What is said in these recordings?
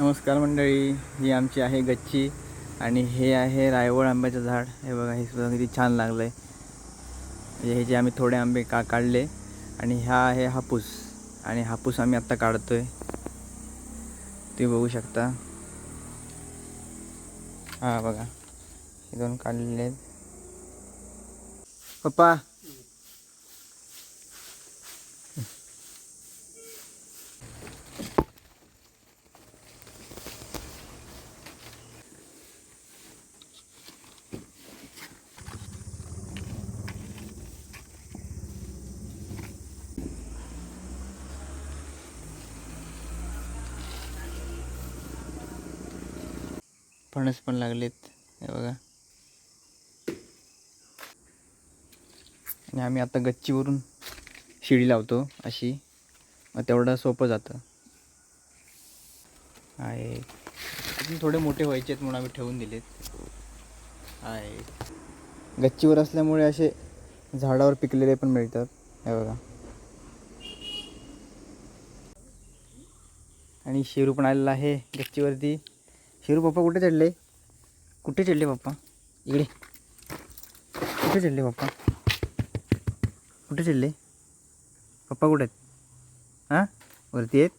नमस्कार मंडळी ही आमची आहे गच्ची आणि हे आहे रायवळ आंब्याचं झाड. हे बघा हे सुद्धा किती छान लागलं आहे म्हणजे हे जे आम्ही थोडे आंबे का काढले आणि ह्या आहे हापूस आणि हापूस आम्ही आत्ता काढतो आहे ते बघू शकता. हां बघा हे दोन काढलेले आहेत पप्पा फणस पण लागलेत. हे बघा. आणि आम्ही आता गच्चीवरून शिडी लावतो अशी. मग तेवढं सोपं जातं. आहे. अजून थोडे मोठे व्हायचे आहेत म्हणून आम्ही ठेवून दिलेत. आहे. गच्चीवर असल्यामुळे असे झाडावर पिकलेले पण मिळतात. हे बघा. आणि शेरू पण आलेला आहे गच्चीवरती. शेरू पप्पा कुठे चढले कुठे चढले पप्पा इकडे कुठे चढले पप्पा कुठे चढले पप्पा कुठे आहेत हां वरती आहेत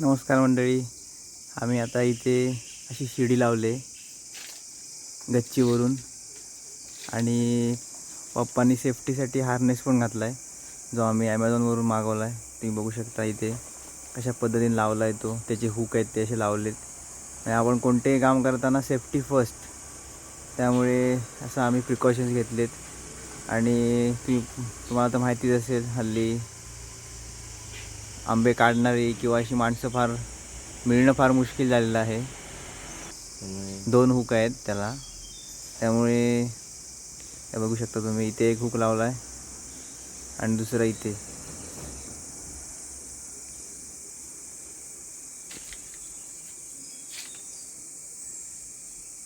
नमस्कार मंडळी. आम्ही आता इथे अशी शिडी लावले गच्चीवरून. आणि पप्पांनी सेफ्टीसाठी हार्नेस पण घातला आहे जो आम्ही ॲमेझॉनवरून मागवला आहे तुम्ही बघू शकता इथे कशा पद्धतीने लावला आहे तो. त्याचे हुक आहेत ते असे लावलेत. आणि आपण कोणतेही काम करताना सेफ्टी फर्स्ट त्यामुळे असं आम्ही प्रिकॉशन्स घेतलेत. आणि तुम्ही तुम्हाला तर माहितीच असेल हल्ली आंबे काढणारी किंवा अशी माणसं फार मिळणं फार मुश्किल झालेलं आहे. दोन हुक आहेत त्याला. त्यामुळे बघू शकता तुम्ही इथे एक हुक लावला आहे आणि दुसरा इथे.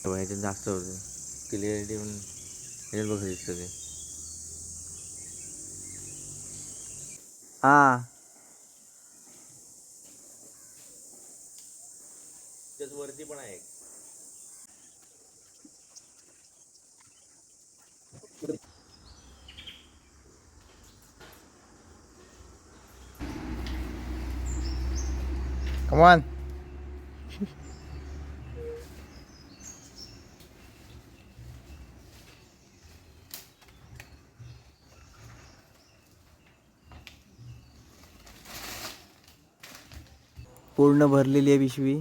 ह्याच्यात जास्त होतं. क्लिअरिटी पण ह्याच्यात बघू दिसतं ते हां. त्याच वरती पण आहे कमान पूर्ण भरलेली आहे पिशवी.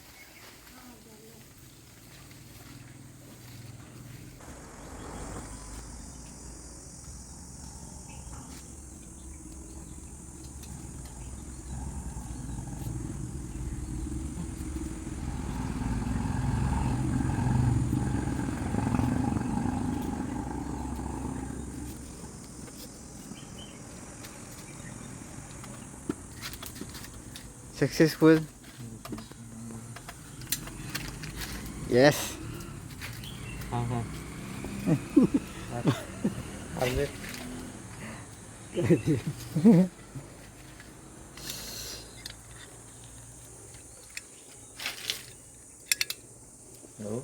सक्सेसफुल येस हा हा हो